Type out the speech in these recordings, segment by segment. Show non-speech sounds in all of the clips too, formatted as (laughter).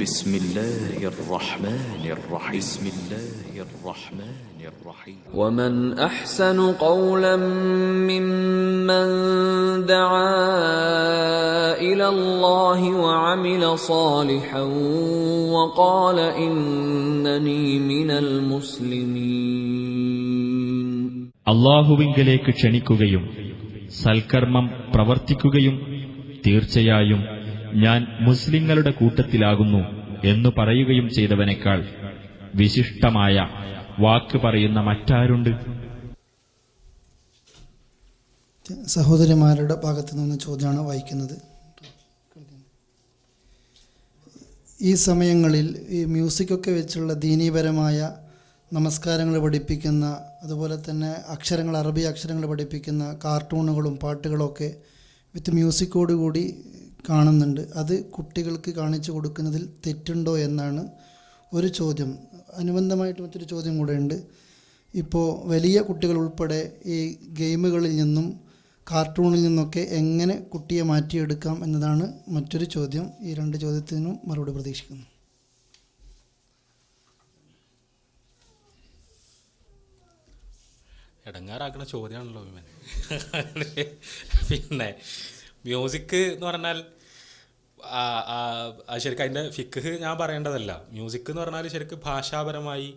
بسم الله الرحمن الرحيم بسم الله الرحمن الرحيم ومن احسن قولا ممن دعا الى الله وعمل صالحا وقال انني من المسلمين അള്ളാഹുവിങ്കലേക്ക് ക്ഷണിക്കുകയും സൽക്കർമ്മം പ്രവർത്തിക്കുകയും തീർച്ചയായും ഞാൻ മുസ്ലിങ്ങളുടെ കൂട്ടത്തിലാകുന്നു എന്നു പറയുകയും ചെയ്തവനേക്കാൾ വിശിഷ്ടമായ വാക്ക് പറയുന്ന മറ്റാരുണ്ട്? സഹോദരിമാരുടെ ഭാഗത്തു നിന്ന് ചോദ്യമാണ് വായിക്കുന്നത്. ഈ സമയങ്ങളിൽ ഈ മ്യൂസിക്കൊക്കെ വെച്ചുള്ള ദീനീപരമായ നമസ്കാരങ്ങൾ പഠിപ്പിക്കുന്ന അതുപോലെ തന്നെ അക്ഷരങ്ങൾ അറബി അക്ഷരങ്ങൾ പഠിപ്പിക്കുന്ന കാർട്ടൂണുകളും പാട്ടുകളൊക്കെ വിത്ത് മ്യൂസിക്കോടുകൂടി കാണുന്നുണ്ട്. അത് കുട്ടികൾക്ക് കാണിച്ചു കൊടുക്കുന്നതിൽ തെറ്റുണ്ടോ എന്നാണ് ഒരു ചോദ്യം. അനുബന്ധമായിട്ട് മറ്റൊരു ചോദ്യം കൂടെ ഉണ്ട് ഇപ്പോൾ വലിയ കുട്ടികൾ ഉൾപ്പെടെ ഈ ഗെയിമുകളിൽ നിന്നും കാർട്ടൂണിൽ നിന്നൊക്കെ എങ്ങനെ കുട്ടിയെ മാറ്റിയെടുക്കാം എന്നതാണ് മറ്റൊരു ചോദ്യം. ഈ രണ്ട് ചോദ്യത്തിനും മറുപടി പ്രതീക്ഷിക്കുന്നു. ഇടങ്ങാറാക്കുന്ന ചോദ്യമാണല്ലോ (laughs) പിന്നെ മ്യൂസിക് എന്ന് പറഞ്ഞാൽ ശരിക്കും അതിന്റെ ഫിക്ക് ഞാൻ പറയേണ്ടതല്ല. മ്യൂസിക് എന്ന് പറഞ്ഞാൽ ശരിക്കും ഭാഷാപരമായി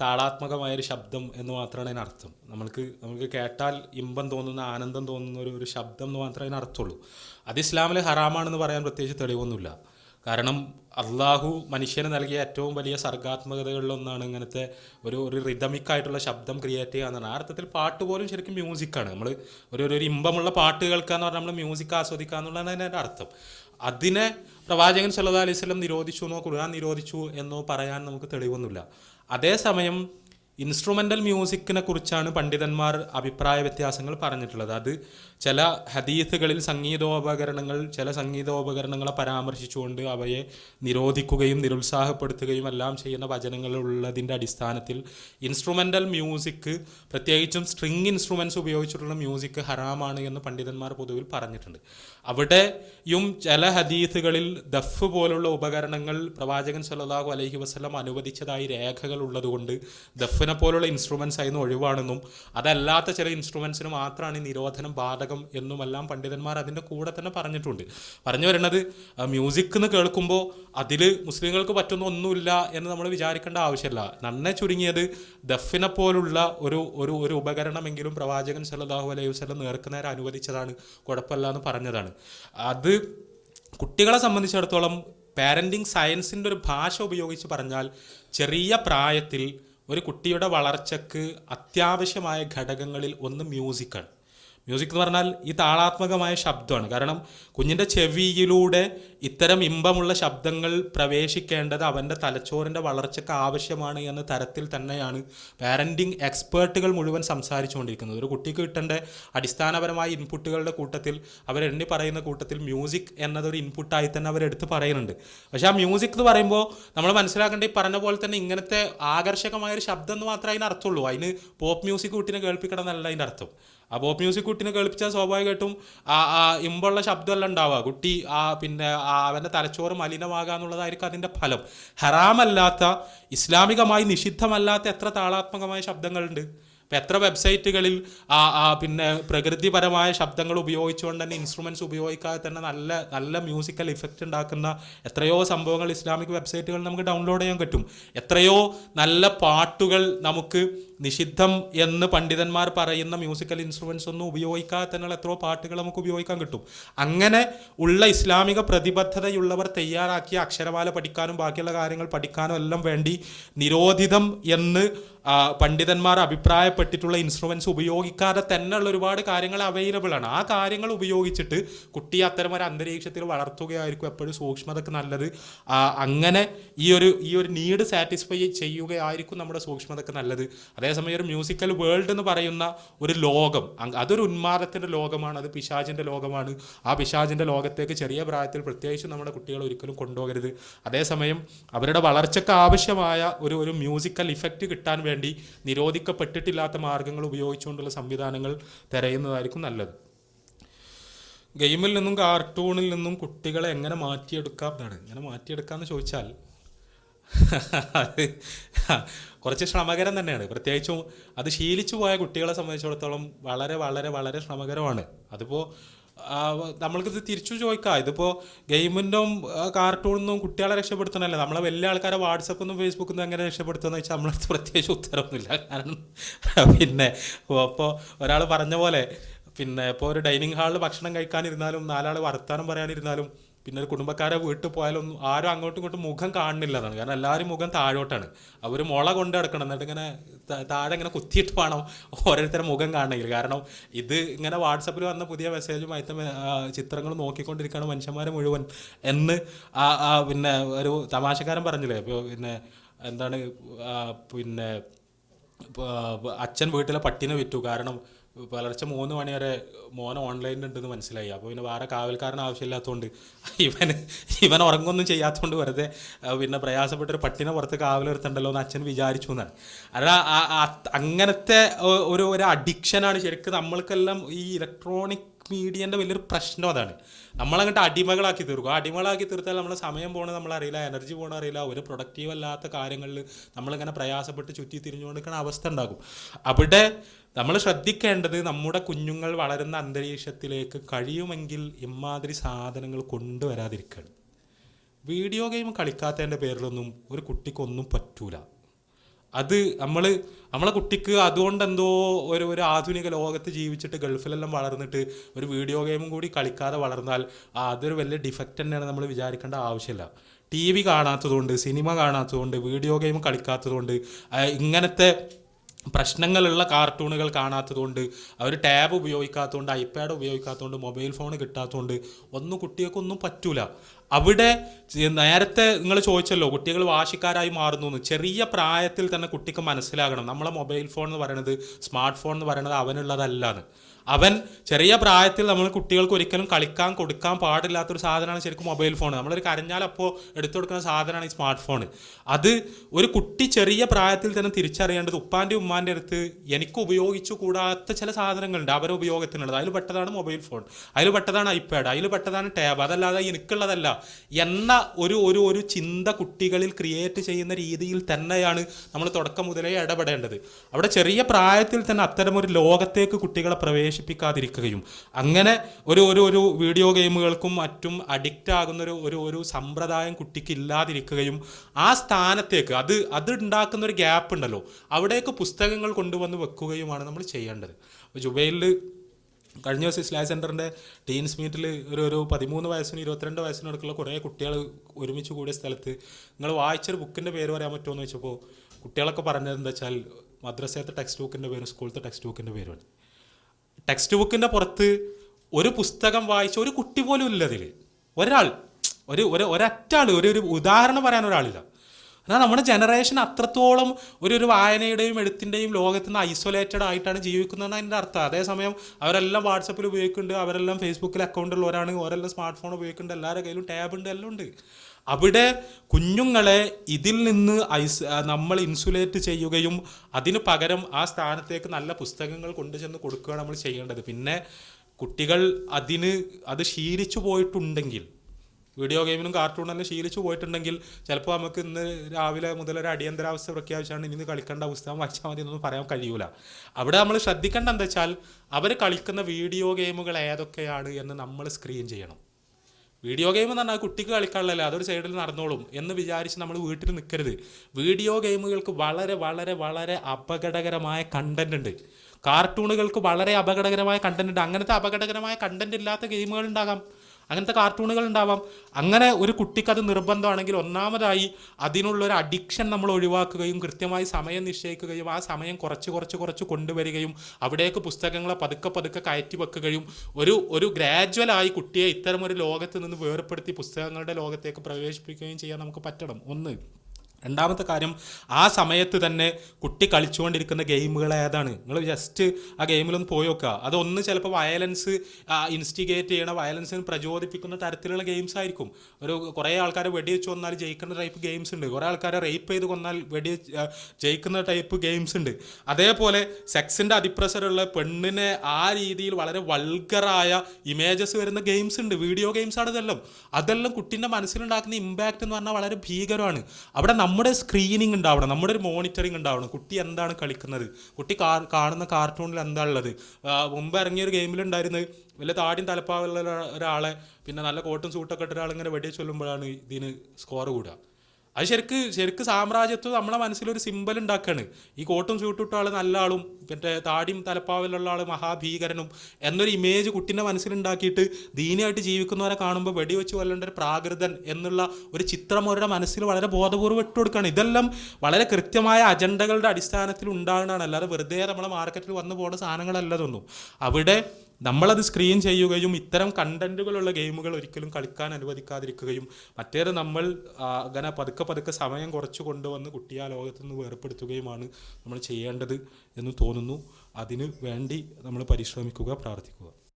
താളാത്മകമായ ഒരു ശബ്ദം എന്ന് മാത്രമാണ് അതിന് അർത്ഥം. നമ്മൾക്ക് നമുക്ക് കേട്ടാൽ ഇമ്പം തോന്നുന്ന ആനന്ദം തോന്നുന്ന ഒരു ഒരു ശബ്ദം എന്ന് മാത്രമേ അതിന് അർത്ഥമുള്ളൂ. അത് ഇസ്ലാമിൽ ഹറാമാണെന്ന് പറയാൻ പ്രത്യേകിച്ച് തെളിവൊന്നുമില്ല. കാരണം അള്ളാഹു മനുഷ്യന് നൽകിയ ഏറ്റവും വലിയ സർഗാത്മകതകളിലൊന്നാണ് ഇങ്ങനത്തെ ഒരു ഒരു റിതമിക്കായിട്ടുള്ള ശബ്ദം ക്രിയേറ്റ് ചെയ്യുക എന്നാണ്. ആ അർത്ഥത്തിൽ പാട്ട് പോലും ശരിക്കും മ്യൂസിക്കാണ് നമ്മൾ ഒരു ഒരു ഇമ്പമുള്ള പാട്ട് കേൾക്കുക എന്ന് പറഞ്ഞാൽ നമ്മൾ മ്യൂസിക് ആസ്വദിക്കുക എന്നുള്ളതാണ് അതിന്റെ അർത്ഥം. അതിനെ പ്രവാചകൻ സല്ലാ അലൈഹി സ്വലം നിരോധിച്ചു എന്നോ ഖുർആൻ നിരോധിച്ചു എന്നോ പറയാൻ നമുക്ക് തെളിവൊന്നുമില്ല. അതേസമയം ഇൻസ്ട്രുമെന്റൽ മ്യൂസിക്കിനെ കുറിച്ചാണ് പണ്ഡിതന്മാർ അഭിപ്രായ വ്യത്യാസങ്ങൾ പറഞ്ഞിട്ടുള്ളത്. അത് ചില ഹദീസുകളിൽ സംഗീതോപകരണങ്ങൾ ചില സംഗീതോപകരണങ്ങളെ പരാമർശിച്ചുകൊണ്ട് അവയെ നിരോധിക്കുകയും നിരുത്സാഹപ്പെടുത്തുകയും എല്ലാം ചെയ്യുന്ന വചനങ്ങളുള്ളതിന്റെ അടിസ്ഥാനത്തിൽ ഇൻസ്ട്രുമെന്റൽ മ്യൂസിക് പ്രത്യേകിച്ചും സ്ട്രിങ് ഇൻസ്ട്രുമെൻസ് ഉപയോഗിച്ചിട്ടുള്ള മ്യൂസിക് ഹറാമാണ് എന്ന് പണ്ഡിതന്മാർ പൊതുവിൽ പറഞ്ഞിട്ടുണ്ട്. അവിടെയും ചില ഹദീസുകളിൽ ദഫ് പോലുള്ള ഉപകരണങ്ങൾ പ്രവാചകൻ സല്ലല്ലാഹു അലഹി വസ്ലം അനുവദിച്ചതായി രേഖകൾ ഉള്ളതുകൊണ്ട് ദഫിനെ പോലുള്ള ഇൻസ്ട്രുമെൻസ് അതിന് ഒഴിവാണെന്നും അതല്ലാത്ത ചില ഇൻസ്ട്രുമെൻസിന് മാത്രമാണ് ഈ നിരോധനം ബാധകം എന്നുമെല്ലാം പണ്ഡിതന്മാർ അതിന്റെ കൂടെ തന്നെ പറഞ്ഞിട്ടുണ്ട്. പറഞ്ഞു വരുന്നത് മ്യൂസിക് എന്ന് കേൾക്കുമ്പോൾ അതിൽ മുസ്ലിങ്ങൾക്ക് പറ്റുന്ന ഒന്നുമില്ല എന്ന് നമ്മൾ വിചാരിക്കേണ്ട ആവശ്യമില്ല. നന്നെ ചുരുങ്ങിയത് ദഫിനെ പോലുള്ള ഒരു ഒരു ഒരു ഉപകരണമെങ്കിലും പ്രവാചകൻ സല്ലല്ലാഹു അലൈഹി വസല്ലം നേർക്കുനേരെ അനുവദിച്ചതാണ് കുഴപ്പമില്ല എന്ന് പറഞ്ഞതാണ്. അത് കുട്ടികളെ സംബന്ധിച്ചിടത്തോളം പാരന്റിങ് സയൻസിന്റെ ഒരു ഭാഷ ഉപയോഗിച്ച് പറഞ്ഞാൽ ചെറിയ പ്രായത്തിൽ ഒരു കുട്ടിയുടെ വളർച്ചക്ക് അത്യാവശ്യമായ ഘടകങ്ങളിൽ ഒന്ന് മ്യൂസിക്കാണ് മ്യൂസിക് എന്ന് പറഞ്ഞാൽ ഈ താളാത്മകമായ ശബ്ദമാണ്. കാരണം കുഞ്ഞിന്റെ ചെവിയിലൂടെ ഇത്തരം ഇമ്പമുള്ള ശബ്ദങ്ങൾ പ്രവേശിക്കേണ്ടത് അവന്റെ തലച്ചോറിന്റെ വളർച്ചയ്ക്ക് ആവശ്യമാണ് എന്ന തരത്തിൽ തന്നെയാണ് പാരന്റിങ് എക്സ്പേർട്ടുകൾ മുഴുവൻ സംസാരിച്ചുകൊണ്ടിരിക്കുന്നത്. ഒരു കുട്ടിക്ക് കിട്ടേണ്ട അടിസ്ഥാനപരമായ ഇൻപുട്ടുകളുടെ കൂട്ടത്തിൽ അവരെണ്ണി പറയുന്ന കൂട്ടത്തിൽ മ്യൂസിക് എന്നതൊരു ഇൻപുട്ടായി തന്നെ അവരെടുത്ത് പറയുന്നുണ്ട്. പക്ഷേ ആ മ്യൂസിക് എന്ന് പറയുമ്പോൾ നമ്മൾ മനസ്സിലാക്കേണ്ട ഈ പറഞ്ഞ പോലെ തന്നെ ഇങ്ങനത്തെ ആകർഷകമായ ഒരു ശബ്ദം എന്ന് മാത്രമേ അതിന് അർത്ഥമുള്ളൂ അതിന് പോപ്പ് മ്യൂസിക് കുട്ടിനെ കേൾപ്പിക്കണം എന്നല്ല അതിന്റെ അർത്ഥം. ആ പോപ്പ് മ്യൂസിക് കുട്ടിനെ കേൾപ്പിച്ചാൽ സ്വാഭാവികമായിട്ടും ആ ആ ഇമ്പുള്ള ശബ്ദമല്ല ഉണ്ടാവുക. കുട്ടി ആ പിന്നെ അവന്റെ തലച്ചോറ് മലിനമാകുക എന്നുള്ളതായിരിക്കും അതിന്റെ ഫലം. ഹറാമല്ലാത്ത ഇസ്ലാമികമായി നിഷിദ്ധമല്ലാത്ത എത്ര താളാത്മകമായ ശബ്ദങ്ങളുണ്ട്. ഇപ്പം എത്ര വെബ്സൈറ്റുകളിൽ പിന്നെ പ്രകൃതിപരമായ ശബ്ദങ്ങൾ ഉപയോഗിച്ചുകൊണ്ട് തന്നെ ഇൻസ്ട്രുമെന്റ്സ് ഉപയോഗിക്കാതെ തന്നെ നല്ല നല്ല മ്യൂസിക്കൽ ഇഫക്റ്റ് ഉണ്ടാക്കുന്ന എത്രയോ സംഭവങ്ങൾ ഇസ്ലാമിക് വെബ്സൈറ്റുകൾ നമുക്ക് ഡൗൺലോഡ് ചെയ്യാൻ പറ്റും. എത്രയോ നല്ല പാട്ടുകൾ നമുക്ക് നിഷിദ്ധം എന്ന് പണ്ഡിതന്മാർ പറയുന്ന മ്യൂസിക്കൽ ഇൻസ്ട്രുമെൻസ് ഒന്നും ഉപയോഗിക്കാതെ തന്നെയുള്ള എത്രയോ പാട്ടുകൾ നമുക്ക് ഉപയോഗിക്കാൻ കിട്ടും. അങ്ങനെ ഉള്ള ഇസ്ലാമിക പ്രതിബദ്ധതയുള്ളവർ തയ്യാറാക്കിയ അക്ഷരമാല പഠിക്കാനും ബാക്കിയുള്ള കാര്യങ്ങൾ പഠിക്കാനും എല്ലാം വേണ്ടി നിരോധിതം എന്ന് പണ്ഡിതന്മാർ അഭിപ്രായപ്പെട്ടിട്ടുള്ള ഇൻസ്ട്രുമെൻസ് ഉപയോഗിക്കാതെ തന്നെയുള്ള ഒരുപാട് കാര്യങ്ങൾ അവൈലബിൾ ആണ്. ആ കാര്യങ്ങൾ ഉപയോഗിച്ചിട്ട് കുട്ടിയെ അത്തരം ഒരു അന്തരീക്ഷത്തിൽ വളർത്തുകയായിരിക്കും എപ്പോഴും സൂക്ഷ്മതക്ക് നല്ലത്. അങ്ങനെ ഈ ഒരു ഈ ഒരു നീഡ് സാറ്റിസ്ഫൈ ചെയ്യുകയായിരിക്കും നമ്മുടെ സൂക്ഷ്മതക്ക് നല്ലത്. അതേസമയം ഒരു മ്യൂസിക്കൽ വേൾഡ് എന്ന് പറയുന്ന ഒരു ലോകം അതൊരു ഉന്മാദത്തിന്റെ ലോകമാണ് അത് പിശാചിന്റെ ലോകമാണ്. ആ പിശാചിന്റെ ലോകത്തേക്ക് ചെറിയ പ്രായത്തിൽ പ്രത്യേകിച്ചും നമ്മുടെ കുട്ടികൾ ഒരിക്കലും കൊണ്ടുപോകരുത്. അതേസമയം അവരുടെ വളർച്ചയ്ക്ക് ആവശ്യമായ ഒരു ഒരു മ്യൂസിക്കൽ ഇഫക്റ്റ് കിട്ടാൻ വേണ്ടി നിരോധിക്കപ്പെട്ടിട്ടില്ലാത്ത മാർഗങ്ങൾ ഉപയോഗിച്ചുകൊണ്ടുള്ള സംവിധാനങ്ങൾ തിരയുന്നതായിരിക്കും നല്ലത്. ഗെയിമിൽ നിന്നും കാർട്ടൂണിൽ നിന്നും കുട്ടികളെ എങ്ങനെ മാറ്റിയെടുക്കാം? എന്നാണ് എങ്ങനെ മാറ്റിയെടുക്കാമെന്ന് ചോദിച്ചാൽ (laughs) കുറച്ച് ശ്രമകരം തന്നെയാണ്. പ്രത്യേകിച്ചും അത് ശീലിച്ചു പോയ കുട്ടികളെ സംബന്ധിച്ചിടത്തോളം വളരെ വളരെ വളരെ ശ്രമകരമാണ്. അതിപ്പോൾ നമ്മൾക്കിത് തിരിച്ചു ചോദിക്കാം. ഇതിപ്പോ ഗെയിമിന്റെ കാർട്ടൂണിന്നും കുട്ടികളെ രക്ഷപ്പെടുത്തണമല്ല നമ്മളെ വലിയ ആൾക്കാരെ വാട്സപ്പിൽ ഫേസ്ബുക്കിൽ നിന്നും എങ്ങനെ രക്ഷപ്പെടുത്തുമെന്ന് വെച്ചാൽ നമ്മളടുത്ത് പ്രത്യേകിച്ച് ഉത്തരവൊന്നുമില്ല. കാരണം പിന്നെ അപ്പോൾ ഒരാൾ പറഞ്ഞ പോലെ പിന്നെ ഇപ്പോൾ ഒരു ഡൈനിങ് ഹാളിൽ ഭക്ഷണം കഴിക്കാനിരുന്നാലും നാലാൾ വർത്താനം പറയാനിരുന്നാലും പിന്നെ ഒരു കുടുംബക്കാരെ വീട്ടിൽ പോയാലും ഒന്നും ആരും അങ്ങോട്ടും ഇങ്ങോട്ടും മുഖം കാണുന്നില്ലതാണ് കാരണം എല്ലാവരും മുഖം താഴോട്ടാണ്. അവർ മുള കൊണ്ട് കിടക്കണം എന്നിട്ട് ഇങ്ങനെ താഴെ ഇങ്ങനെ കുത്തിയിട്ട് വേണം ഓരോരുത്തരുടെ മുഖം കാണണമെങ്കിൽ. കാരണം ഇത് ഇങ്ങനെ വാട്സപ്പിൽ വന്ന പുതിയ മെസ്സേജും അതിന്റെ ചിത്രങ്ങൾ നോക്കിക്കൊണ്ടിരിക്കുകയാണ് മനുഷ്യന്മാരെ മുഴുവൻ. എന്ന് പിന്നെ ഒരു തമാശക്കാരൻ പറഞ്ഞില്ലേ? പിന്നെ എന്താണ് പിന്നെ അച്ഛൻ വീട്ടിലെ പട്ടിനെ വിറ്റു. കാരണം പുലർച്ചെ മൂന്ന് മണി വരെ മോൻ ഓൺലൈനിൽ ഉണ്ടെന്ന് മനസ്സിലായി. അപ്പോൾ പിന്നെ വേറെ കാവൽക്കാരൻ ആവശ്യമില്ലാത്തതുകൊണ്ട് (laughs) ഇവൻ ഇവൻ ഉറങ്ങൊന്നും ചെയ്യാത്തതുകൊണ്ട് വെറുതെ പിന്നെ പിന്നെ പ്രയാസപ്പെട്ടൊരു പട്ടിനെ പുറത്ത് കാവൽ നിർത്തണ്ടല്ലോ എന്ന് അച്ഛൻ വിചാരിച്ചു എന്നാണ്. അല്ല അങ്ങനത്തെ ഒരു ഒരു അഡിക്ഷനാണ് ശരിക്കും നമ്മൾക്കെല്ലാം ഈ ഇലക്ട്രോണിക് മീഡിയന്റെ വലിയൊരു പ്രശ്നം അതാണ്. നമ്മളങ്ങോട്ട് അടിമകളാക്കി തീർക്കും. അടിമകളാക്കി തീർത്താൽ നമ്മൾ സമയം പോകണത് നമ്മളറിയില്ല എനർജി പോകണ അറിയില്ല ഒരു പ്രൊഡക്റ്റീവ് അല്ലാത്ത കാര്യങ്ങളിൽ നമ്മളിങ്ങനെ പ്രയാസപ്പെട്ട് ചുറ്റി തിരിഞ്ഞുകൊണ്ടിരിക്കുന്ന അവസ്ഥ ഉണ്ടാകും. അവിടെ നമ്മൾ ശ്രദ്ധിക്കേണ്ടത് നമ്മുടെ കുഞ്ഞുങ്ങൾ വളരുന്ന അന്തരീക്ഷത്തിലേക്ക് കഴിയുമെങ്കിൽ ഇമാതിരി സാധനങ്ങൾ കൊണ്ടുവരാതിരിക്കണം. വീഡിയോ ഗെയിം കളിക്കാത്തതിന്റെ പേരിലൊന്നും ഒരു കുട്ടിക്കൊന്നും പറ്റൂല. അത് നമ്മൾ നമ്മളെ കുട്ടിക്ക് അതുകൊണ്ട് എന്തോ ഒരു ഒരു ആധുനിക ലോകത്ത് ജീവിച്ചിട്ട് ഗൾഫിലെല്ലാം വളർന്നിട്ട് ഒരു വീഡിയോ ഗെയിമും കൂടി കളിക്കാതെ വളർന്നാൽ അതൊരു വലിയ ഡിഫക്റ്റ് തന്നെയാണ് നമ്മൾ വിചാരിക്കേണ്ട ആവശ്യമില്ല. ടി വി കാണാത്തതുകൊണ്ട് സിനിമ കാണാത്തതുകൊണ്ട് വീഡിയോ ഗെയിം കളിക്കാത്തതുകൊണ്ട് ഇങ്ങനത്തെ പ്രശ്നങ്ങളുള്ള കാർട്ടൂണുകൾ കാണാത്തതുകൊണ്ട് അവർ ടാബ് ഉപയോഗിക്കാത്തതുകൊണ്ട് ഐപാഡ് ഉപയോഗിക്കാത്തതുകൊണ്ട് മൊബൈൽ ഫോൺ കിട്ടാത്തതുകൊണ്ട് ഒന്നും കുട്ടികൾക്കൊന്നും പറ്റൂല. അവിടെ നേരത്തെ നിങ്ങൾ ചോദിച്ചല്ലോ കുട്ടികൾ വാശിക്കാരായി മാറുന്നു ചെറിയ പ്രായത്തിൽ തന്നെ കുട്ടിക്ക് മനസ്സിലാകണം. നമ്മളെ മൊബൈൽ ഫോൺ എന്ന് പറയുന്നത് സ്മാർട്ട് ഫോൺ എന്ന് പറയുന്നത് അവനുള്ളതല്ല എന്ന് അവൻ ചെറിയ പ്രായത്തിൽ നമ്മൾ കുട്ടികൾക്ക് ഒരിക്കലും കളിക്കാൻ കൊടുക്കാൻ പാടില്ലാത്തൊരു സാധനമാണ് ശരിക്കും മൊബൈൽ ഫോൺ. നമ്മളൊരു കരഞ്ഞാൽ അപ്പോൾ എടുത്തു കൊടുക്കുന്ന സാധനമാണ് ഈ സ്മാർട്ട് ഫോൺ. അത് ഒരു കുട്ടി ചെറിയ പ്രായത്തിൽ തന്നെ തിരിച്ചറിയേണ്ടത് ഉപ്പാന്റെ ഉമ്മാന്റെ അടുത്ത് എനിക്ക് ഉപയോഗിച്ചു കൂടാത്ത ചില സാധനങ്ങളുണ്ട് അവരെ ഉപയോഗത്തിനുള്ളത്. അതിൽ പെട്ടതാണ് മൊബൈൽ ഫോൺ. അതിൽ പെട്ടതാണ് ഐപാഡ് അതിൽ പെട്ടതാണ് ടാബ്. അതല്ലാതെ എനിക്കുള്ളതല്ല. എന്ന ഒരു ഒരു ഒരു ചിന്ത കുട്ടികളിൽ ക്രിയേറ്റ് ചെയ്യുന്ന രീതിയിൽ തന്നെയാണ് നമ്മൾ തുടക്കം മുതലേ ഇടപെടേണ്ടത്. അവിടെ ചെറിയ പ്രായത്തിൽ തന്നെ അത്തരമൊരു ലോകത്തേക്ക് കുട്ടികളെ പ്രവേശിപ്പിക്കാതിരിക്കുകയും അങ്ങനെ ഒരു ഒരു ഒരു വീഡിയോ ഗെയിമുകൾക്കും മറ്റും അഡിക്റ്റ് ആകുന്ന ഒരു ഒരു ഒരു സമ്പ്രദായം കുട്ടിക്ക് ഇല്ലാതിരിക്കുകയും ആ സ്ഥാനത്തേക്ക് അത് അത് ഉണ്ടാക്കുന്ന ഒരു ഗ്യാപ്പ് ഉണ്ടല്ലോ. അവിടേക്ക് പുസ്തകങ്ങൾ കൊണ്ടുവന്ന് വെക്കുകയുമാണ് നമ്മൾ ചെയ്യേണ്ടത്. ജുബൈലിൽ കഴിഞ്ഞ ദിവസം ഇസ്ലായ സെന്ററിന്റെ ടീൻസ് മീറ്റിൽ ഒരു ഒരു പതിമൂന്ന് വയസ്സിനും ഇരുപത്തിരണ്ട് വയസ്സിനടുക്കുള്ള കുറേ കുട്ടികൾ ഒരുമിച്ച് കൂടിയ സ്ഥലത്ത് നിങ്ങൾ വായിച്ചൊരു ബുക്കിന്റെ പേര് പറയാൻ പറ്റുമോ എന്ന് വെച്ചപ്പോൾ കുട്ടികളൊക്കെ പറഞ്ഞത് എന്താ വെച്ചാൽ മദ്രസയത്തെ ടെക്സ്റ്റ് ബുക്കിന്റെ പേരും സ്കൂളത്തെ ടെക്സ്റ്റ് ബുക്കിന്റെ പേരുമാണ്. ടെക്സ്റ്റ് ബുക്കിന്റെ പുറത്ത് ഒരു പുസ്തകം വായിച്ച ഒരു കുട്ടി പോലും ഇല്ല അതിൽ ഒരാൾ ഒരു ഒരു ഒരൊറ്റ ആൾ ഒരു ഒരു ഉദാഹരണം പറയാൻ ഒരാളില്ല. എന്നാൽ നമ്മുടെ ജനറേഷൻ അത്രത്തോളം ഒരു ഒരു വായനയുടെയും എഴുത്തിന്റെയും ലോകത്ത് നിന്ന് ഐസൊലേറ്റഡ് ആയിട്ടാണ് ജീവിക്കുന്നതെന്ന് അതിന്റെ അർത്ഥം. അതേസമയം അവരെല്ലാം വാട്സപ്പിൽ ഉപയോഗിക്കുന്നുണ്ട് അവരെല്ലാം ഫേസ്ബുക്കിൽ അക്കൗണ്ടുള്ളവരാണ് അവരെല്ലാം സ്മാർട്ട് ഫോൺ ഉപയോഗിക്കുന്നുണ്ട് എല്ലാവരുടെ കയ്യിലും ടാബ് ഉണ്ട് എല്ലാം ഉണ്ട്. അവിടെ കുഞ്ഞുങ്ങളെ ഇതിൽ നിന്ന് ഐസ് നമ്മൾ ഇൻസുലേറ്റ് ചെയ്യുകയും അതിന് പകരം ആ സ്ഥാനത്തേക്ക് നല്ല പുസ്തകങ്ങൾ കൊണ്ടുചെന്ന് കൊടുക്കുകയാണ് നമ്മൾ ചെയ്യേണ്ടത്. പിന്നെ കുട്ടികൾ അതിന് അത് ശീലിച്ചു പോയിട്ടുണ്ടെങ്കിൽ വീഡിയോ ഗെയിമിനും കാർട്ടൂണെല്ലാം ശീലിച്ചു പോയിട്ടുണ്ടെങ്കിൽ ചിലപ്പോൾ നമുക്ക് ഇന്ന് രാവിലെ മുതൽ ഒരു അടിയന്തരാവസ്ഥ പ്രഖ്യാപിച്ചാണ് ഇനി കളിക്കേണ്ട പുസ്തകം വായിച്ചാൽ മതി എന്നൊന്നും പറയാൻ കഴിയൂല. അവിടെ നമ്മൾ ശ്രദ്ധിക്കേണ്ട എന്താ വെച്ചാൽ അവർ കളിക്കുന്ന വീഡിയോ ഗെയിമുകൾ ഏതൊക്കെയാണ് എന്ന് നമ്മൾ സ്ക്രീൻ ചെയ്യണം. വീഡിയോ ഗെയിം എന്ന് പറഞ്ഞാൽ കുട്ടിക്ക് കളിക്കാനുള്ളതല്ല? അതൊരു സൈഡിൽ നടന്നോളും എന്ന് വിചാരിച്ച് നമ്മൾ വീട്ടിൽ നിൽക്കരുത് വീഡിയോ ഗെയിമുകൾക്ക് വളരെ വളരെ വളരെ അപകടകരമായ കണ്ടന്റ് ഉണ്ട്. കാർട്ടൂണുകൾക്ക് വളരെ അപകടകരമായ കണ്ടന്റ് ഉണ്ട്. അങ്ങനത്തെ അപകടകരമായ കണ്ടന്റ് ഇല്ലാത്ത ഗെയിമുകൾ ഉണ്ടാകാം. അങ്ങനത്തെ കാർട്ടൂണുകൾ ഉണ്ടാവാം അങ്ങനെ ഒരു കുട്ടിക്ക് അത് നിർബന്ധമാണെങ്കിൽ ഒന്നാമതായി അതിനുള്ളൊരു അഡിക്ഷൻ നമ്മൾ ഒഴിവാക്കുകയും കൃത്യമായി സമയം നിശ്ചയിക്കുകയും ആ സമയം കുറച്ച് കുറച്ച് കുറച്ച് കൊണ്ടുവരികയും അവിടേക്ക് പുസ്തകങ്ങളെ പതുക്കെ പതുക്കെ കയറ്റി വെക്കുകയും ഒരു ഒരു ഗ്രാജ്വലായി കുട്ടിയെ ഇത്തരം ഒരു ലോകത്ത് നിന്ന് വേർപ്പെടുത്തി പുസ്തകങ്ങളുടെ ലോകത്തേക്ക് പ്രവേശിപ്പിക്കുകയും ചെയ്യാൻ നമുക്ക് പറ്റണം. ഒന്ന്. രണ്ടാമത്തെ കാര്യം ആ സമയത്ത് തന്നെ കുട്ടി കളിച്ചുകൊണ്ടിരിക്കുന്ന ഗെയിമുകൾ ഏതാണ്? നിങ്ങൾ ജസ്റ്റ് ആ ഗെയിമിലൊന്ന് പോയി നോക്കുക. അതൊന്ന് ചിലപ്പോൾ വയലൻസ് ഇൻസ്റ്റിഗേറ്റ് ചെയ്യണ വയലൻസിന് പ്രചോദിപ്പിക്കുന്ന തരത്തിലുള്ള ഗെയിംസ് ആയിരിക്കും. ഒരു കുറേ ആൾക്കാരെ വെടിവെച്ച് കൊന്നാൽ ജയിക്കുന്ന ടൈപ്പ് ഗെയിംസ് ഉണ്ട്. കുറേ ആൾക്കാരെ റേപ്പ് ചെയ്ത് കൊന്നാൽ വെടി ജയിക്കുന്ന ടൈപ്പ് ഗെയിംസ് ഉണ്ട്. അതേപോലെ സെക്സിന്റെ അതിപ്രസരമുള്ള പെണ്ണിനെ ആ രീതിയിൽ വളരെ വൾഗറായ ഇമേജസ് വരുന്ന ഗെയിംസ് ഉണ്ട്. വീഡിയോ ഗെയിംസ് ആണ് ഇതെല്ലാം. അതെല്ലാം കുട്ടീന്റെ മനസ്സിലുണ്ടാക്കുന്ന ഇമ്പാക്റ്റ് എന്ന് പറഞ്ഞാൽ വളരെ ഭീകരമാണ്. അവിടെ നമ്മുടെ സ്ക്രീനിങ് ഉണ്ടാവണം നമ്മുടെ ഒരു മോണിറ്ററിങ് ഉണ്ടാവണം. കുട്ടി എന്താണ് കളിക്കുന്നത്? കുട്ടി കാണുന്ന കാർട്ടൂണിൽ എന്താ ഉള്ളത്? മുമ്പ് ഇറങ്ങിയ ഒരു ഗെയിമിലുണ്ടായിരുന്നത് വലിയ താടിയും തലപ്പാവുള്ള ഒരാ- ഒരാളെ പിന്നെ നല്ല കോട്ടും സൂട്ടൊക്കെ ഇട്ട ഒരാൾ ഇങ്ങനെ വെടിയെ ചൊല്ലുമ്പോഴാണ് ഇതിന് സ്കോർ കൂടുക. അത് ശരിക്ക് ശരിക്ക് സാമ്രാജ്യത്വം നമ്മളെ മനസ്സിലൊരു സിമ്പൽ ഉണ്ടാക്കുകയാണ് ഈ കോട്ടും സ്യൂട്ടിട്ട ആൾ നല്ല ആളും മറ്റേ താടിയും തലപ്പാവിലുള്ള ആൾ മഹാഭീകരനും എന്നൊരു ഇമേജ് കുട്ടീന്റെ മനസ്സിലുണ്ടാക്കിയിട്ട് ദീനയായിട്ട് ജീവിക്കുന്നവരെ കാണുമ്പോൾ വെടിവെച്ച് കൊല്ലേണ്ട ഒരു പ്രാകൃതൻ എന്നുള്ള ഒരു ചിത്രം അവരുടെ മനസ്സിൽ വളരെ ബോധപൂർവം ഇട്ട് കൊടുക്കുകയാണ് ഇതെല്ലാം വളരെ കൃത്യമായ അജണ്ടകളുടെ അടിസ്ഥാനത്തിൽ ഉണ്ടാകുന്നതാണ് അല്ലാതെ വെറുതെ നമ്മളെ മാർക്കറ്റിൽ വന്നു പോകുന്ന സാധനങ്ങളല്ല തോന്നും അവിടെ നമ്മളത് സ്ക്രീൻ ചെയ്യുകയും ഇത്തരം കണ്ടന്റുകളുള്ള ഗെയിമുകൾ ഒരിക്കലും കളിക്കാൻ അനുവദിക്കാതിരിക്കുകയും മറ്റേത് നമ്മൾ അങ്ങനെ പതുക്കെ പതുക്കെ സമയം കുറച്ച് കൊണ്ടുവന്ന് കുട്ടിയെ ആ ലോകത്ത് നിന്ന് വേർപ്പെടുത്തുകയുമാണ് നമ്മൾ ചെയ്യേണ്ടത് എന്ന് തോന്നുന്നു. അതിന് വേണ്ടി നമ്മൾ പരിശ്രമിക്കുക പ്രാർത്ഥിക്കുക.